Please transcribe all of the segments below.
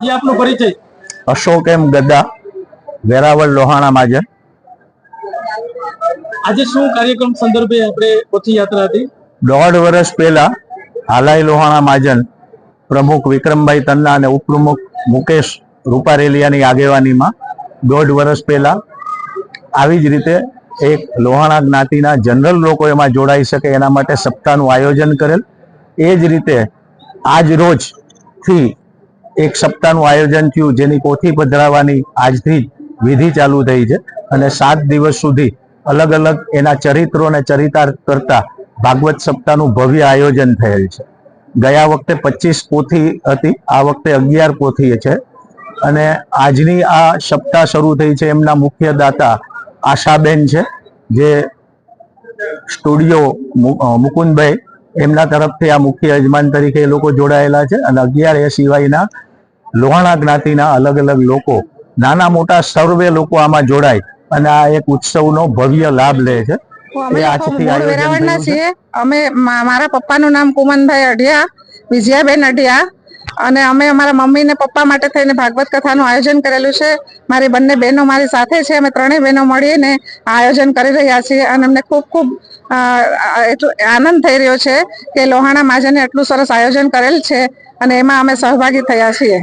આપનો પરિચય. અશોક એમ ગદ્દા વેરાવળ લોહાણા માજર આજે શું કાર્યક્રમ સંદર્ભે આપણે પોથી યાત્રા હતી? દોઢ વર્ષ પહેલા હાલાઈ લોહાણા માજન પ્રમુખ વિક્રમભાઈ તન્ના અને ઉપપ્રમુખ મુકેશ રૂપારેલિયાની આગેવાનીમાં દોઢ વર્ષ પહેલા આવી જ રીતે એક લોહાણા જ્ઞાતિના જનરલ લોકો એમાં જોડાઈ શકે એના માટે સપ્તાહનું આયોજન કરેલ. એ જ રીતે આજ રોજથી એક સપ્તાહનું આયોજન થયું, જેની પોથી પધરાવવાની આજથી વિધિ ચાલુ થઈ છે. અને સાત દિવસ સુધી અલગ અલગ એના ચરિત્રો અને ચરિતાર્થ કરતા ભાગવત સપ્તાહનું ભવ્ય આયોજન થયેલ છે. ગયા વખતે પચીસ પોથી હતી, આ વખતે અગિયાર પોથી છે. અને આજની આ સપ્તાહ શરૂ થઈ છે એમના મુખ્ય દાતા આશાબેન છે, જે સ્ટુડિયો મુકુંદભાઈ એમના તરફથી આ મુખ્ય યજમાન તરીકે એ લોકો જોડાયેલા છે અને અગિયાર એ સિવાયના લોહાણા જ્ઞાતિના અલગ અલગ લોકો નાના મોટા સર્વે લોકો આમાં જોડાય અને આ એક ઉત્સવનો ભવ્ય લાભ લે છે. અમે મારા પપ્પાનું નામ કુમનભાઈ અઢિયા વિજયાબેન અઢિયા અને અમે અમારા મમ્મી ને પપ્પા માટે થઈને ભાગવત કથાનું આયોજન કરેલું છે. મારી બંને બહેનો મારી સાથે છે. અમે ત્રણેય બહેનો મળીને આ આયોજન કરી રહ્યા છીએ અને અમને ખૂબ ખૂબ એટલું આનંદ થઈ રહ્યો છે કે લોહાણા માજને એટલું સરસ આયોજન કરેલ છે અને એમાં અમે સહભાગી થયા છીએ.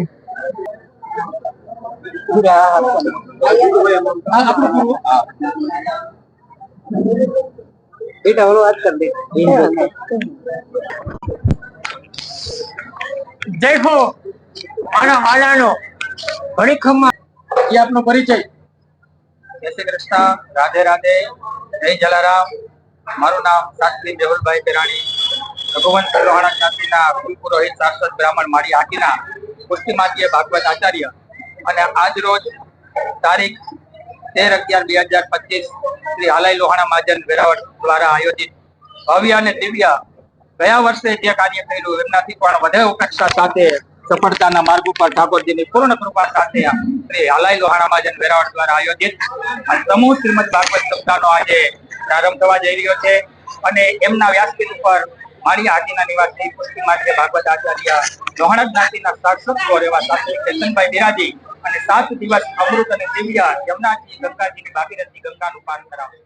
જય હો આપનો પરિચય. જય શ્રી કૃષ્ણ રાધે રાધે જય જલારામ. મારું નામ શાસ્ત્રી દેવલભાઈ પેરાણી રઘુવંશ લોહાણા જ્ઞાતિના કુલપુરોહિત શાશ્વત બ્રાહ્મણ મારી આટીના પુષ્ટિમાતીય ભાગવત આચાર્ય. અને આજ રોજ તારીખ તેર અગિયાર બે હજાર પચીસ શ્રી હાલાઈ લોહાણા મહાજન વેરાવળ દ્વારા આયોજિત ભવ્ય અને દિવ્ય ગયા વર્ષે જે કાર્ય કર્યું એમનાથી પણ વધારે ઉપેક્ષા સાથે સફળતાના માર્ગ ઉપર ઠાકોરજીની પૂર્ણ કૃપા સાથે શ્રી હાલાઈ લોહાણા મહાજન વેરાવળ દ્વારા આયોજિત અને સમૂહ શ્રીમદ ભાગવત સપ્તાહનો આજે પ્રારંભ થવા જઈ રહ્યો છે અને એમના વ્યાસપીઠ ઉપર મારી હાટીના નિવાસી પુષ્ટિ માટે ભાગવત આચાર્ય લોહાણા જ્ઞાતિના શાસક એવા શાસ્ત્રી ચેતનભાઈ બિરાજી અને સાત દિવસ અમૃત અને દિવ્ય યમુનાજી ગંગાજીની ભાગીરથી ગંગાનું પાન કરાવે